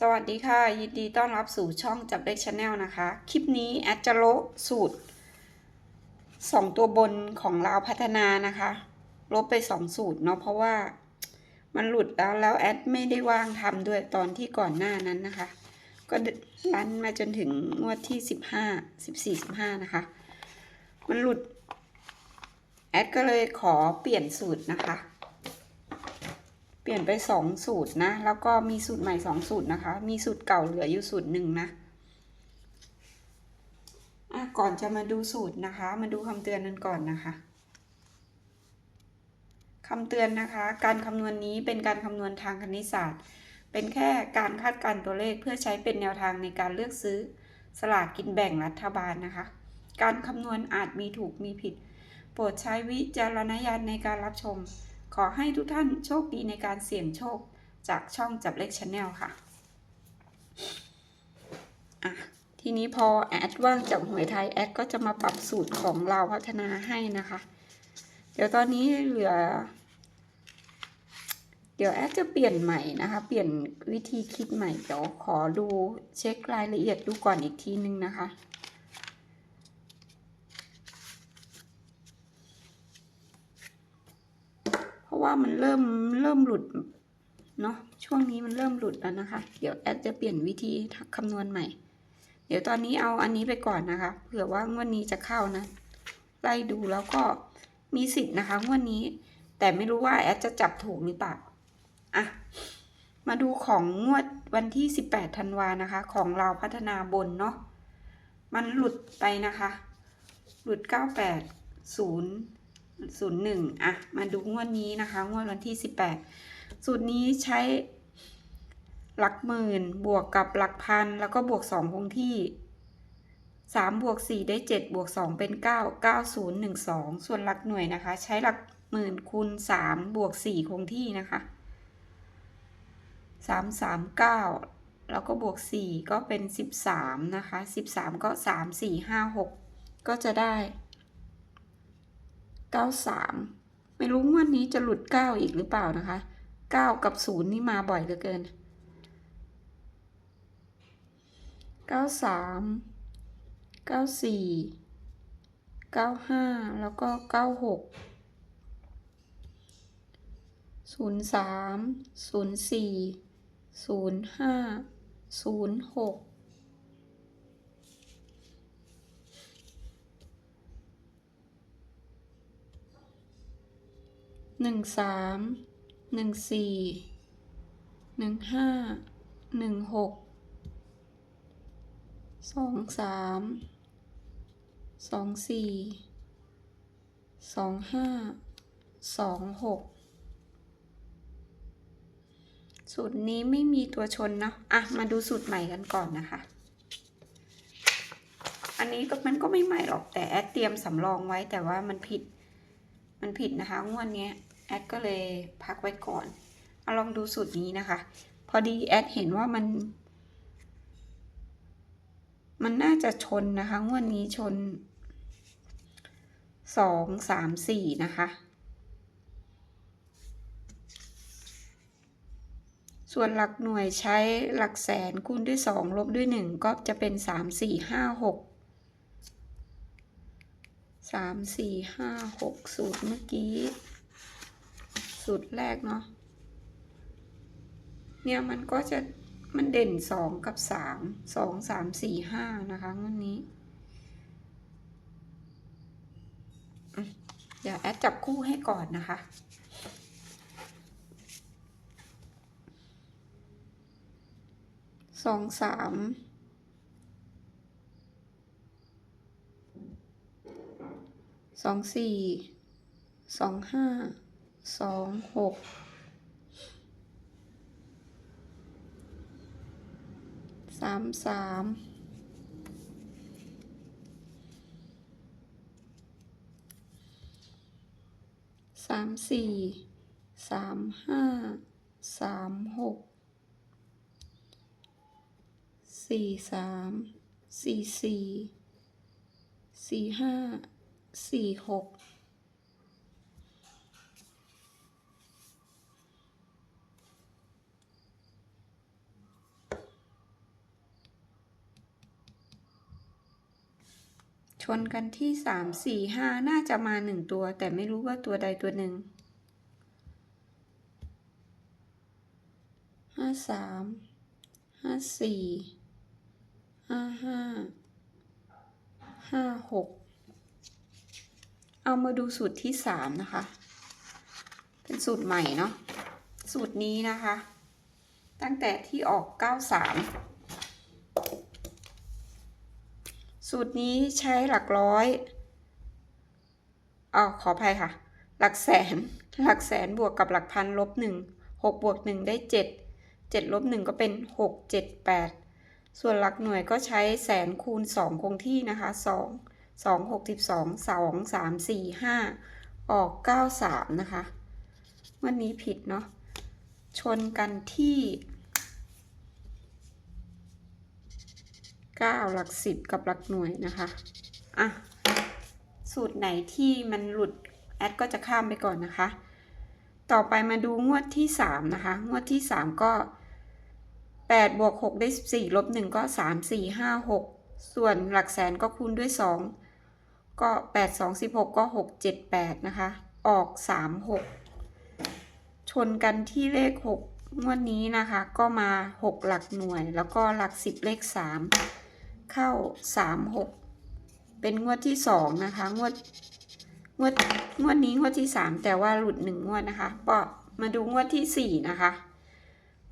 สวัสดีค่ะ ยินดีต้อนรับสู่ช่องจับเล็กชาแนลนะคะ คลิปนี้แอดจะโลสูตร 2 ตัวบนของเราพัฒนานะคะ ลบไป 2 สูตรเนาะเพราะว่ามันหลุดแล้วแล้วแอดไม่ได้ว่างทำด้วยตอนที่ก่อนหน้านั้นนะคะ ก็รันมาจนถึงงวดที่ 15 14 15 นะคะ มันหลุด แอดก็เลยขอเปลี่ยนสูตรนะคะ เปลี่ยนไปสองสูตรนะ แล้วก็มีสูตรใหม่สองสูตรนะคะ มีสูตรเก่าเหลืออยู่สูตรหนึ่งนะอะก่อนจะมาดูสูตรนะคะ มาดูคำเตือนกันก่อนนะคะคำเตือนนะคะ การคำนวณนี้เป็นการคำนวณทางคณิตศาสตร์ เป็นแค่การคาดการณ์ตัวเลขเพื่อใช้เป็นแนวทางในการเลือกซื้อสลากกินแบ่งรัฐบาลนะคะ การคำนวณอาจมีถูกมีผิด โปรดใช้วิจารณญาณในการรับชม ขอให้ทุกท่านโชคดีในการเสี่ยงโชคจากช่องจับเลขชาแนลค่ะอะ ทีนี้พอแอดว่างจากหวยไทยแอดก็จะมาปรับสูตรของเราพัฒนาให้นะคะ เดี๋ยวตอนนี้เหลือ เดี๋ยวแอดจะเปลี่ยนใหม่นะคะ เปลี่ยนวิธีคิดใหม่ เดี๋ยวขอดูเช็ครายละเอียดดูก่อนอีกทีนึงนะคะ เพราะ ว่ามันเริ่มเริ่มหลุดเนาะช่วงนี้มันเริ่มหลุดแล้วนะคะ เดี๋ยวแอดจะเปลี่ยนวิธีคำนวณใหม่ เดี๋ยวตอนนี้เอาอันนี้ไปก่อนนะคะเผื่อว่างวดนี้จะเข้านะไล่ดูแล้วก็มีสิทธิ์นะคะงวดนี้ แต่ไม่รู้ว่าแอดจะจับถูกหรือเปล่าอะมาดูของงวดวันที่ 18ธันวานะคะ ของเราพัฒนาบนเนาะมันหลุดไปนะคะ หลุด 98 0 ศูนย์หนึ่งอะ มาดูงวดนี้นะคะ งวดวันที่สิบแปดสูตรนี้ใช้หลักหมื่น บวกกับหลักพัน แล้วก็บวกสองคงที่สามบวกสี่ได้เจ็ดบวกสองเป็นเก้าเก้าศูนย์หนึ่งสองส่วนหลักหน่วยนะคะ ใช้หลักหมื่นคูณสามบวกสี่คงที่นะคะสามสามเก้าแล้วก็บวกสี่ก็เป็นสิบสามนะคะสิบสามก็สามสี่ห้าหกก็จะได้ 93 ไม่รู้งวดนี้จะหลุด 9 อีกหรือเปล่านะคะ 9 กับ 0 นี่มาบ่อยเหลือเกิน 93 94 95 แล้วก็ 96 03 04 05 06 หนึ่งสามหนึ่งสี่หนึ่งห้าหนึ่งหกสองสามสองสี่สองห้าสองหกสูตรนี้ไม่มีตัวชนเนาะอะ มาดูสูตรใหม่กันก่อนนะคะ อันนี้ก็มันก็ไม่ใหม่หรอกแต่แอดเตรียมสำรองไว้แต่ว่ามันผิด มันผิดนะคะงวดเนี้ แอดก็เลยพักไว้ก่อนเอาลองดูสูตรนี้นะคะ พอดีแอดเห็นว่ามัน มันน่าจะชนนะคะงวดนี้ชนสองสามสี่นะคะ ส่วนหลักหน่วยใช้หลักแสนคูณด้วยสองลบด้วยหนึ่งก็จะเป็นสามสี่ห้าหกสามสี่ห้าหกสูตรเมื่อกี้ สูตรแรกเนาะเนี่ยมันก็จะมันเด่นสองกับสามสองสามสี่ห้านะคะวันนี้อืมเดี๋ยวแอดจับคู่ให้ก่อนนะคะ สองสาม สองสี่ สองห้า สองหกสามสามสามสี่สามห้าสามหกสี่สามสี่สี่สี่ห้าสี่หก ชนกันที่สามสี่ห้าน่าจะมาหนึ่งตัว แต่ไม่รู้ว่าตัวใดตัวหนึ่งห้าสามห้าสี่ห้าห้าห้าหกเอามาดูสูตรที่สามนะคะ เป็นสูตรใหม่เนาะสูตรนี้นะคะ ตั้งแต่ที่ออกเก้าสาม สูตรนี้ใช้หลักร้อยอ๋อขออภัยค่ะ หลักแสน หลักแสนบวกกับหลักพันลบหนึ่งหกบวกหนึ่งได้เจ็ดเจ็ดลบหนึ่งก็เป็นหกเจ็ดแปดส่วนหลักหน่วยก็ใช้แสนคูณสองคงที่นะคะสองสองหกสิบสองสองสามสี่ห้าออกเก้าสามนะคะวันนี้ผิดเนาะชนกันที่ 9 หลัก 10 กับหลักหน่วยนะคะอะสูตรไหนที่มันหลุดแอดก็จะข้ามไปก่อนนะคะ ต่อไปมาดูงวดที่ 3 นะคะ งวดที่ 3 ก็ 8 บวก 6 ได้ 14 ลบ 1 ก็ 3 4 5 6 ส่วนหลักแสนก็คูณด้วย 2 ก็ 8 2 16 ก็ 6 7 8 นะคะ ออก 3 6 ชนกันที่เลข 6 งวดนี้นะคะ ก็มา 6 หลักหน่วย แล้วก็หลัก 10 เลข 3 เข้า3 6เป็นงวดที่2นะคะ งวด งวด งวดนี้งวดที่3แต่ว่าหลุด1งงวดนะคะก็มาดูงวดที่4นะคะ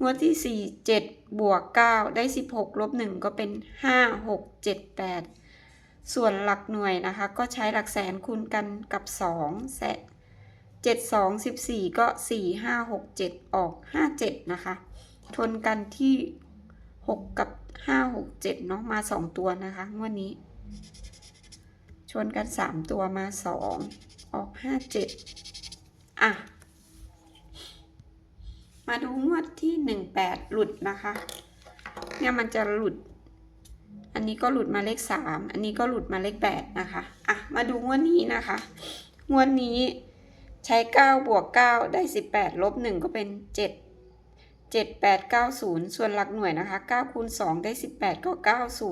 งวดที่4 7บวก9ได้16ลบ1ก็เป็น5 6 7 8ส่วนหลักหน่วยนะคะ ก็ใช้หลักแสนคูณกันกับ2แสนเจ็ดสองสิบสี่ก็สี่ห้าหกเจ็ดออกห้าเจ็ดนะคะชนกันที่หกกับ ห้าหกเจ็ดเนาะมาสองตัวนะคะงวดนี้ ชนกันสามตัวมาสองออกห้าเจ็ดอะ มาดูงวดที่หนึ่งแปดหลุดนะคะ เนี่ยมันจะหลุด อันนี้ก็หลุดมาเลขสามอันนี้ก็หลุดมาเลขแปดนะคะ อะ มาดูงวดนี้นะคะ งวดนี้ใช้9บวก9ได้18ลบ1ก็เป็น7 7 8 9 0 ส่วนหลักหน่วยนะคะ9คูณ2ได้ 18 ก็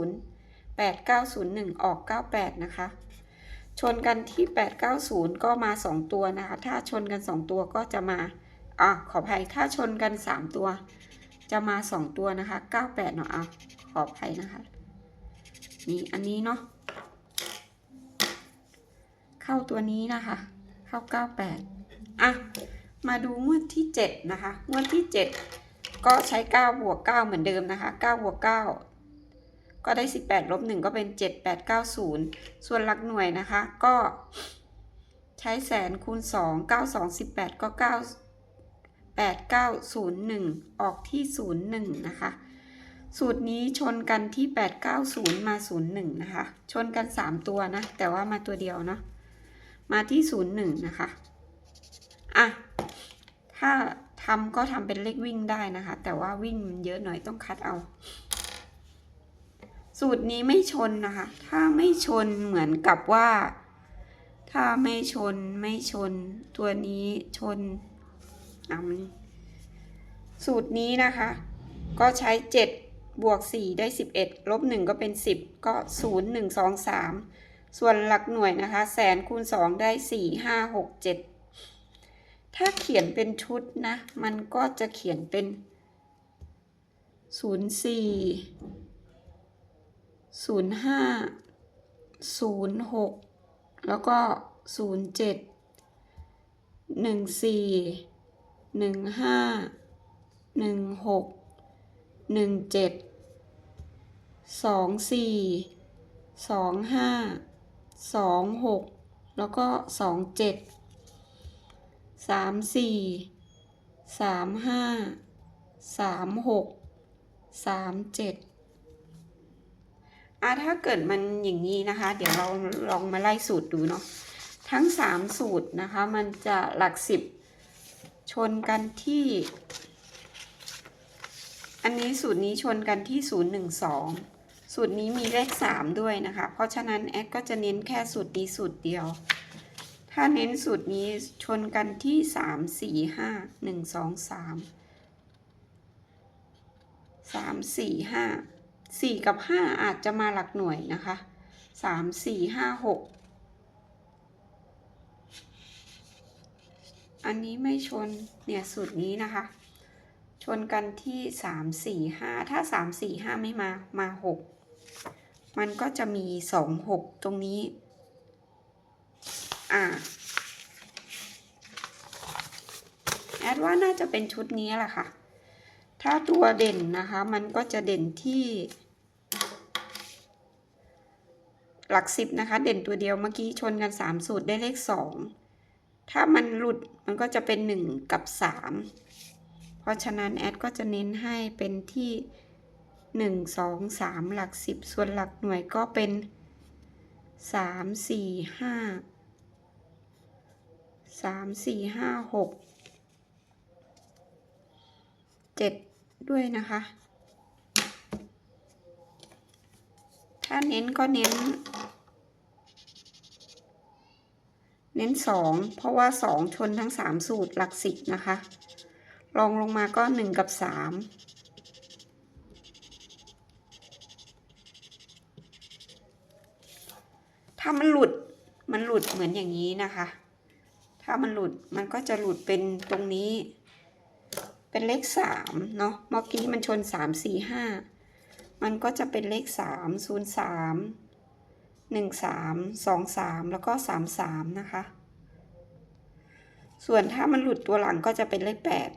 90 8 9 0 1 ออก 98 นะคะ ชนกันที่ 8 9 0 ก็มา 2 ตัวนะคะ ถ้าชนกัน 2 ตัวก็จะมาอะขออภัยถ้าชนกัน 3 ตัว จะมา 2 ตัวนะคะ 98 เนาะอะขออภัยนะคะ นี่อันนี้เนาะเข้าตัวนี้นะคะ เข้า 98 อะมาดูงวดที่ 7 นะคะ งวดที่ 7 ก็ใช้9บวก9เหมือนเดิมนะคะ9บวก9ก็ได้ 18ลบ1ก็เป็น 7 8 9 0 ส่วนหลักหน่วยนะคะ ก็ใช้แสนคูณ 2 9 2 18 ก็ 9 8 9 0 1 ออกที่ 0 1 นะคะ สูตรนี้ชนกันที่ 890 มา 01 นะคะ ชนกัน 3 ตัวนะ แต่ว่ามาตัวเดียวเนาะมาที่ 01 นะคะ อะ ถ้า ทำก็ทำเป็นเลขวิ่งได้นะคะ แต่ว่าวิ่งมันเยอะหน่อยต้องคัดเอา สูตรนี้ไม่ชนนะคะ ถ้าไม่ชนเหมือนกับว่า ถ้าไม่ชนไม่ชน ตัวนี้ชนอะมันสูตรนี้นะคะ ก็ใช้ 7 บวก 4 ได้ 11 ลบ 1 ก็เป็น 10 ก็ 0 1 2 3 ส่วนหลักหน่วยนะคะ แสนคูณ 2 ได้ 4 5 6 7 ถ้าเขียนเป็นชุดนะ มันก็จะเขียนเป็น 0 4 0 5 0 6 แล้วก็ 0 7 1 4 1 5 1 6หนึ่งเจ็ดสองสี่สองห้าสองหกแล้วก็สองเจ็ด สามสี่สามห้าสามหกสามเจ็ดอะถ้าเกิดมันอย่างนี้นะคะ เดี๋ยวเราลองมาไล่สูตรดูเนาะทั้งสามสูตรนะคะ มันจะหลักสิบชนกันที่ อันนี้สูตรนี้ชนกันที่012สูตรนี้มีเลข3ด้วยนะคะ เพราะฉะนั้นแอดก็จะเน้นแค่สูตรนี้สูตรเดียว ถ้าเน้นสูตรนี้ชนกันที่ 3 4 5 1 2 3 3 4 5 4 กับ 5 อาจจะมาหลักหน่วยนะคะสามสี่ห้าหกอันนี้ไม่ชนเนี่ยสูตรนี้นะคะ ชนกันที่สามสี่ห้าถ้าสามสี่ห้าไม่มา มาหกมันก็จะมีสองหกตรงนี้ อ่าแอดว่าน่าจะเป็นชุดนี้แหละค่ะ ถ้าตัวเด่นนะคะมันก็จะเด่นที่ หลักสิบนะคะ เด่นตัวเดียวเมื่อกี้ชนกันสามสูตรได้เลขสองถ้ามันหลุดมันก็จะเป็นหนึ่งกับสามเพราะฉะนั้นแอดก็จะเน้นให้เป็นที่หนึ่งสองสามหลักสิบส่วนหลักหน่วยก็เป็นสามสี่ห้า สามสี่ห้าหกเจ็ดด้วยนะคะ ถ้าเน้นก็เน้น เน้นสองเพราะว่าสองชนทั้งสามสูตรหลักสิบนะคะลองลงมาก็หนึ่งกับสามถ้ามันหลุดมันหลุดเหมือนอย่างนี้นะคะ ถ้ามันหลุดมันก็จะหลุดเป็นตรงนี้ เป็นเลขสามเนาะเมื่อกี้มันชนสามสี่ห้ามันก็จะเป็นเลขสามศูนย์สามหนึ่งสามสองสามแล้วก็สามสามนะคะ ส่วนถ้ามันหลุดตัวหลังก็จะเป็นเลขแปด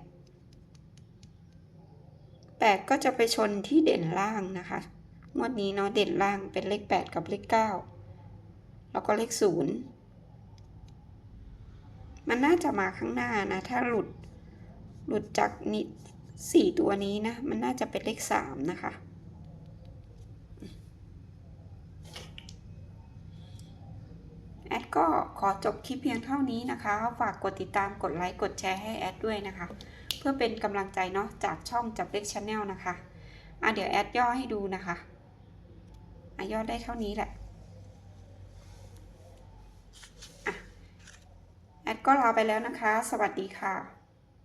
แปดก็จะไปชนที่เด่นล่างนะคะงวดนี้เนาะเด่นล่างเป็นเลขแปดกับเลขเก้าแล้วก็เลขศูนย์ มันน่าจะมาข้างหน้านะ ถ้าหลุด หลุดจากนี่สี่ตัวนี้นะ มันน่าจะเป็นเลขสามนะคะ แอดก็ขอจบคลิปเพียงเท่านี้นะคะ ฝากกดติดตาม กดไลค์ กดแชร์ให้แอดด้วยนะคะ เพื่อเป็นกำลังใจเนาะ จากช่องจับเล็กชาแนลนะคะ อะเดี๋ยวแอดย่อให้ดูนะคะ อะย่อได้เท่านี้แหละอะแอ ดก็ลาไปแล้วนะคะ สวัสดีค่ะ